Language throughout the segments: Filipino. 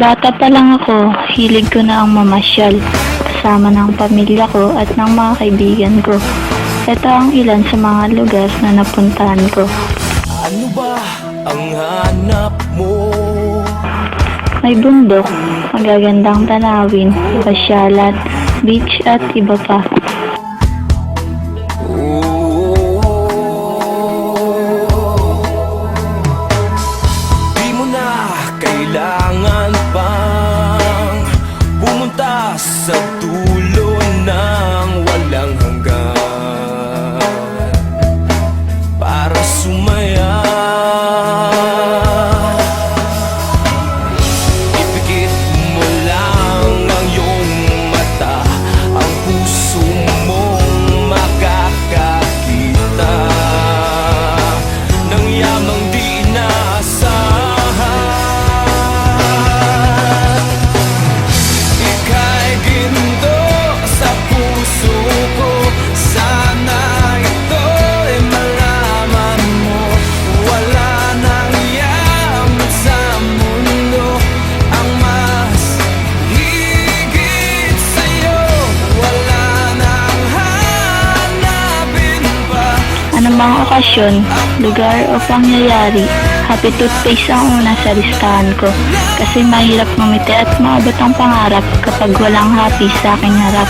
Bata pa lang ako, hilig ko na ang mamasyal kasama ng pamilya ko at ng mga kaibigan ko. Ito ang ilan sa mga lugar na napuntahan ko. Ano ba ang hanap mo? May bundok, magagandang tanawin, pasyalan, beach at iba pa. Di Ng yamang di inaasahan Anumang okasyon, lugar o pangyayari, happy toothpaste ang una sa listahan ko. Kasi mahirap ngumiti at maabot ang pangarap kapag walang happy sa aking harap.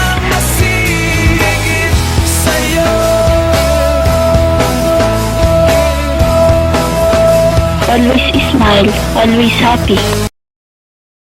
Always smile, always happy.